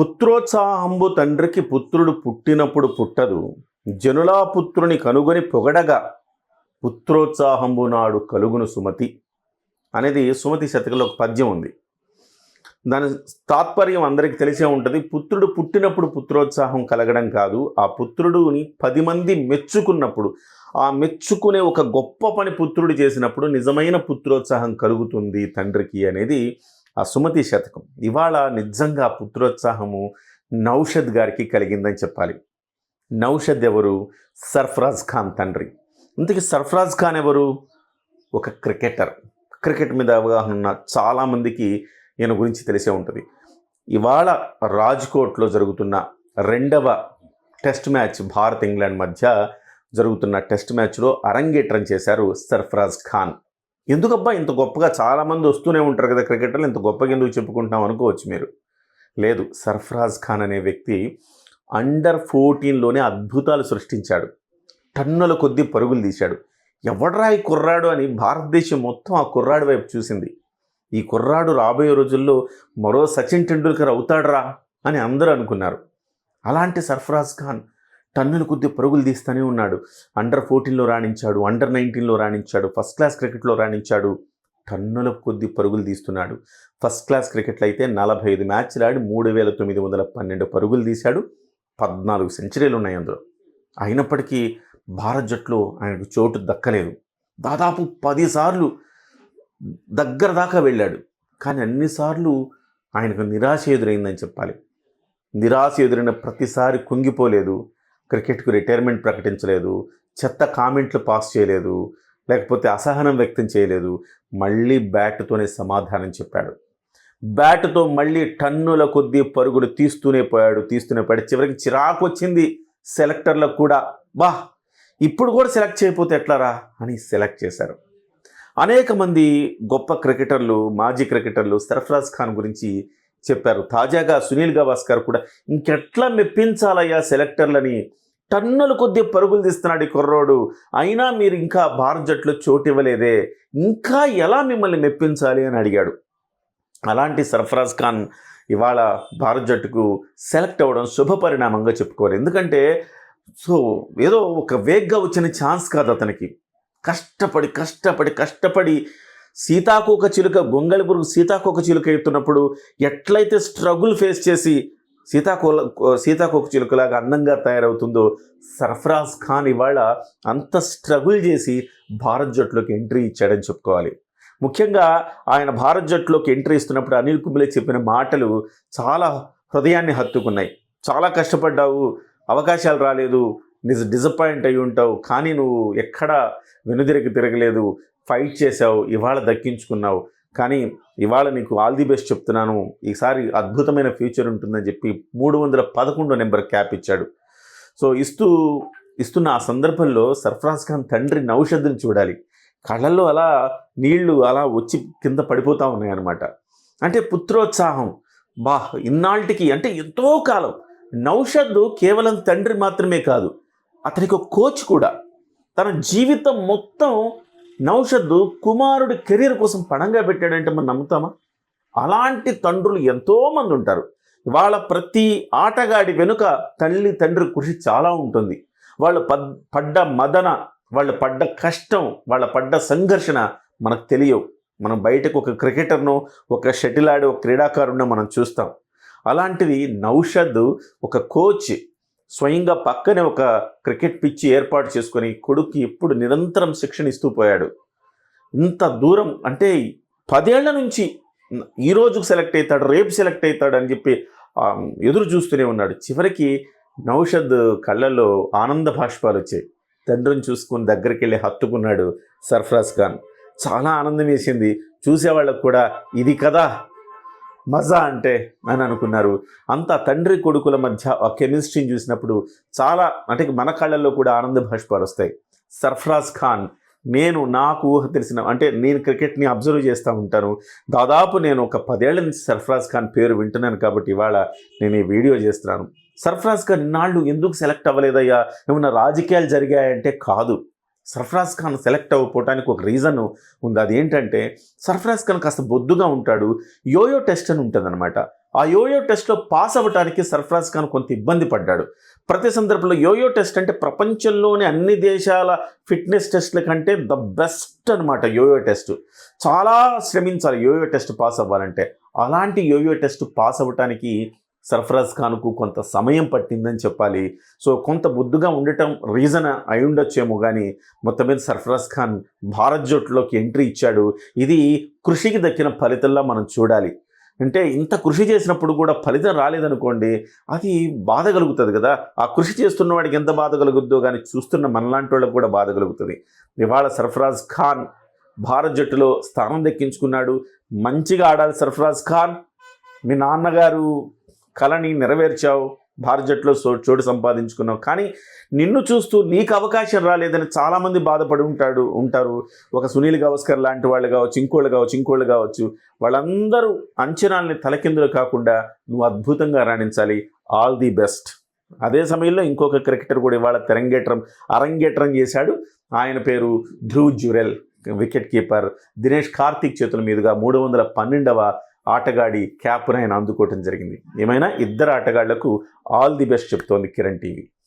పుత్రోత్సాహంబు తండ్రికి పుత్రుడు పుట్టినప్పుడు పుట్టదు. జనులా పుత్రుని కనుగొని పొగడగా పుత్రోత్సాహంబు నాడు కలుగును సుమతి అనేది సుమతి శతకంలో ఒక పద్యం ఉంది. దాని తాత్పర్యం అందరికీ తెలిసే ఉంటుంది. పుత్రుడు పుట్టినప్పుడు పుత్రోత్సాహం కలగడం కాదు. ఆ పుత్రుడుని పది మంది మెచ్చుకున్నప్పుడు ఆ మెచ్చుకునే ఒక గొప్ప పని పుత్రుడు చేసినప్పుడు నిజమైన పుత్రోత్సాహం కలుగుతుంది తండ్రికి అనేది ఆ సుమతి శతకం. ఇవాళ నిజంగా పుత్రోత్సాహము నౌషద్ గారికి కలిగిందని చెప్పాలి. నౌషద్ ఎవరు? సర్ఫరాజ్ ఖాన్ తండ్రి. ఇంతకీ సర్ఫరాజ్ ఖాన్ ఎవరు? ఒక క్రికెటర్. క్రికెట్ మీద అవగాహన ఉన్న చాలామందికి ఈయన గురించి తెలిసే ఉంటుంది. ఇవాళ రాజ్కోట్లో జరుగుతున్న రెండవ టెస్ట్ మ్యాచ్ భారత్ ఇంగ్లాండ్ మధ్య జరుగుతున్న టెస్ట్ మ్యాచ్లో అరంగేట్రం చేశారు సర్ఫరాజ్ ఖాన్. ఎందుకబ్బా ఇంత గొప్పగా చాలామంది వస్తూనే ఉంటారు కదా క్రికెటర్లు? ఇంత గొప్పగా ఎందుకు చెప్పుకుంటున్నాం అనుకోవచ్చు మీరు. లేదు సర్ఫరాజ్ ఖాన్ అనే వ్యక్తి అండర్ ఫోర్టీన్లోనే అద్భుతాలు సృష్టించాడు. టన్నుల కొద్దీ పరుగులు తీశాడు. ఎవడ్రా ఈ కుర్రాడు అని భారతదేశం మొత్తం ఆ కుర్రాడు వైపు చూసింది. ఈ కుర్రాడు రాబోయే రోజుల్లో మరో సచిన్ టెండూల్కర్ అవుతాడరా అని అందరూ అనుకున్నారు. అలాంటి సర్ఫరాజ్ ఖాన్ టన్నుల కొద్ది పరుగులు తీస్తూనే ఉన్నాడు. అండర్ ఫోర్టీన్లో రాణించాడు అండర్ నైన్టీన్లో రాణించాడు ఫస్ట్ క్లాస్ క్రికెట్లో రాణించాడు. టన్నుల కొద్ది పరుగులు తీస్తున్నాడు. ఫస్ట్ క్లాస్ క్రికెట్లో అయితే నలభై ఐదు మ్యాచ్లు ఆడి మూడు వేల తొమ్మిది వందల పన్నెండు పరుగులు తీశాడు. పద్నాలుగు సెంచరీలు ఉన్నాయి అందులో. అయినప్పటికీ భారత్ జట్టులో ఆయనకు చోటు దక్కలేదు. దాదాపు పదిసార్లు దగ్గర దాకా వెళ్ళాడు. కానీ అన్నిసార్లు ఆయనకు నిరాశ ఎదురైందని చెప్పాలి. నిరాశ ఎదురైన ప్రతిసారి కుంగిపోలేదు. క్రికెట్కు రిటైర్మెంట్ ప్రకటించలేదు చెత్త కామెంట్లు పాస్ చేయలేదు లేకపోతే అసహనం వ్యక్తం చేయలేదు. మళ్ళీ బ్యాట్తోనే సమాధానం చెప్పాడు. బ్యాట్తో మళ్ళీ టన్నుల కొద్దీ పరుగులు తీస్తూనే పోయాడు తీస్తూనే పోయాడు. చివరికి చిరాకు వచ్చింది సెలెక్టర్లకు కూడా. బా ఇప్పుడు కూడా సెలెక్ట్ చేయకపోతే ఎట్లారా? అని సెలెక్ట్ చేశారు. అనేక మంది గొప్ప క్రికెటర్లు మాజీ క్రికెటర్లు సర్ఫరాజ్ ఖాన్ గురించి చెప్పారు. తాజాగా సునీల్ గవాస్కర్ కూడా ఇంకెట్లా మెప్పించాలయ్యా సెలెక్టర్లని? టన్నుల కొద్ది పరుగులు తీస్తున్నాడు ఈ కుర్రోడు. అయినా మీరు ఇంకా భారత జట్టులో చోటు ఇవ్వలేదే. ఇంకా ఎలా మిమ్మల్ని మెప్పించాలి అని అడిగాడు. అలాంటి సర్ఫరాజ్ ఖాన్ ఇవాళ భారత జట్టుకు సెలెక్ట్ అవ్వడం శుభ పరిణామంగా చెప్పుకోవాలి. ఎందుకంటే సో ఏదో ఒక వేగ్గా వచ్చిన ఛాన్స్ కాదు అతనికి. కష్టపడి కష్టపడి కష్టపడి సీతాకోక చిలుక గొంగళి పురుగు సీతాకోక చిలుక ఎత్తున్నప్పుడు ఎట్లయితే స్ట్రగుల్ ఫేస్ చేసి సీతాకోల సీతాకోక చిలుకలాగా అందంగా తయారవుతుందో సర్ఫరాజ్ ఖాన్ ఇవాళ అంత స్ట్రగుల్ చేసి భారత్ జట్టులోకి ఎంట్రీ ఇచ్చాడని చెప్పుకోవాలి. ముఖ్యంగా ఆయన భారత్ జట్టులోకి ఎంట్రీ ఇస్తున్నప్పుడు అనిల్ కుంబ్లే చెప్పిన మాటలు చాలా హృదయాన్ని హత్తుకున్నాయి. చాలా కష్టపడ్డావు అవకాశాలు రాలేదు నిజ డిసప్పాయింట్ అయి ఉంటావు. కానీ నువ్వు ఎక్కడ వెనుదిరిగి తిరగలేదు. ఫైట్ చేసావు ఇవాళ దక్కించుకున్నావు. కానీ ఇవాళ నీకు ఆల్ ది బెస్ట్ చెప్తున్నాను. ఈసారి అద్భుతమైన ఫ్యూచర్ ఉంటుందని చెప్పి మూడు వందల పదకొండో నెంబర్ క్యాప్ ఇచ్చాడు. సో ఇస్తూ ఇస్తున్న ఆ సందర్భంలో సర్ఫరాజ్ ఖాన్ తండ్రి నౌషద్ని చూడాలి. కళ్ళల్లో అలా నీళ్ళు అలా వచ్చి కింద పడిపోతూ ఉన్నాయన్నమాట. అంటే పుత్రోత్సాహం. బా ఇన్నాళ్ళకి అంటే ఎంతో కాలం. నౌషద్ కేవలం తండ్రి మాత్రమే కాదు. అతనికి ఒక కోచ్ కూడా. తన జీవితం మొత్తం నౌషద్ కుమారుడి కెరీర్ కోసం పణంగా పెట్టాడంటే మనం నమ్ముతామా? అలాంటి తండ్రులు ఎంతోమంది ఉంటారు. వాళ్ళ ప్రతి ఆటగాడి వెనుక తల్లి తండ్రి కృషి చాలా ఉంటుంది. వాళ్ళు పద్ పడ్డ మదన వాళ్ళు పడ్డ కష్టం వాళ్ళ పడ్డ సంఘర్షణ మనకు తెలియవు. మనం బయటకు ఒక క్రికెటర్ను ఒక షటిల్ ఆడే ఒక క్రీడాకారుడిని మనం చూస్తాం. అలాంటిది నౌషద్ ఒక కోచ్ స్వయంగా పక్కనే ఒక క్రికెట్ పిచ్చి ఏర్పాటు చేసుకొని కొడుక్కి ఎప్పుడు నిరంతరం శిక్షణ ఇస్తూ పోయాడు. ఇంత దూరం అంటే పదేళ్ళ నుంచి ఈ రోజుకు సెలెక్ట్ అవుతాడు రేపు సెలెక్ట్ అవుతాడు అని చెప్పి ఎదురు చూస్తూనే ఉన్నాడు. చివరికి నౌషద్ కళ్ళల్లో ఆనంద భాష్పాలు వచ్చాయి. తండ్రిని చూసుకుని దగ్గరికి వెళ్ళి హత్తుకున్నాడు సర్ఫరాజ్ ఖాన్. చాలా ఆనందం వేసింది. చూసేవాళ్ళకు కూడా ఇది కదా మజా అంటే అని అనుకున్నారు. అంత తండ్రి కొడుకుల మధ్య ఆ కెమిస్ట్రీని చూసినప్పుడు చాలా అంటే మన కళ్ళల్లో కూడా ఆనంద భాష్పాలు వస్తాయి. సర్ఫరాజ్ ఖాన్ నేను నాకు ఊహ తెలిసిన అంటే నేను క్రికెట్ని అబ్జర్వ్ చేస్తూ ఉంటాను. దాదాపు నేను ఒక పదేళ్ళ నుంచి సర్ఫరాజ్ ఖాన్ పేరు వింటున్నాను కాబట్టి ఇవాళ నేను ఈ వీడియో చేస్తున్నాను. సర్ఫరాజ్ ఖాన్ ఇన్నాళ్ళు ఎందుకు సెలెక్ట్ అవ్వలేదయ్యా? ఏమన్నా రాజకీయాలు జరిగాయంటే కాదు. సర్ఫరాజ్ ఖాన్ సెలెక్ట్ అవ్వకపోవడానికి ఒక రీజన్ ఉంది. అదేంటంటే సర్ఫరాజ్ ఖాన్ కాస్త బొద్దుగా ఉంటాడు. యోయో టెస్ట్ అని ఉంటుందన్నమాట. ఆ యోయో టెస్ట్లో పాస్ అవ్వడానికి సర్ఫరాజ్ ఖాన్ కొంత ఇబ్బంది పడ్డాడు. ప్రతి సందర్భంలో యోయో టెస్ట్ అంటే ప్రపంచంలోని అన్ని దేశాల ఫిట్నెస్ టెస్ట్ల కంటే ద బెస్ట్ అనమాట యోయో టెస్ట్. చాలా శ్రమించాలి యోయో టెస్ట్ పాస్ అవ్వాలంటే. అలాంటి యోయో టెస్ట్ పాస్ అవ్వటానికి సర్ఫరాజ్ ఖాన్కు కొంత సమయం పట్టిందని చెప్పాలి. సో కొంత బుద్ధిగా ఉండటం రీజన్ అయి ఉండొచ్చేమో కానీ మొత్తం మీద సర్ఫరాజ్ ఖాన్ భారత్ జట్టులోకి ఎంట్రీ ఇచ్చాడు. ఇది కృషికి దక్కిన ఫలితంలా మనం చూడాలి. అంటే ఇంత కృషి చేసినప్పుడు కూడా ఫలితం రాలేదనుకోండి అది బాధ కలుగుతుంది కదా. ఆ కృషి చేస్తున్న వాడికి ఎంత బాధ కలుగుద్దో కానీ చూస్తున్న మనలాంటి వాళ్ళకి కూడా బాధ కలుగుతుంది. ఇవాళ సర్ఫరాజ్ ఖాన్ భారత్ జట్టులో స్థానం దక్కించుకున్నాడు. మంచిగా ఆడాలి సర్ఫరాజ్ ఖాన్. మీ నాన్నగారు కళని నెరవేర్చావు భారత జట్టులో చోటు సంపాదించుకున్నావు. కానీ నిన్ను చూస్తూ నీకు అవకాశం రాలేదని చాలామంది బాధపడి ఉంటాడు ఉంటారు. ఒక సునీల్ గవస్కర్ లాంటి వాళ్ళు కావచ్చు ఇంకోళ్ళు కావచ్చు ఇంకోళ్ళు కావచ్చు. వాళ్ళందరూ అంచనాల్ని తలకిందులు కాకుండా నువ్వు అద్భుతంగా రాణించాలి. All the best. అదే సమయంలో ఇంకొక క్రికెటర్ కూడా ఇవాళ తెరంగేట్రం అరంగేట్రం చేశాడు. ఆయన పేరు ధ్రువ్ జురెల్ వికెట్ కీపర్. దినేష్ కార్తిక్ చేతుల మీదుగా మూడు వందల పన్నెండవ ఆటగాడి క్యాప్ను ఆయన అందుకోవటం జరిగింది. ఏమైనా ఇద్దరు ఆటగాళ్ళకు ఆల్ ది బెస్ట్ చెప్తోంది కిరణ్ టీవీ.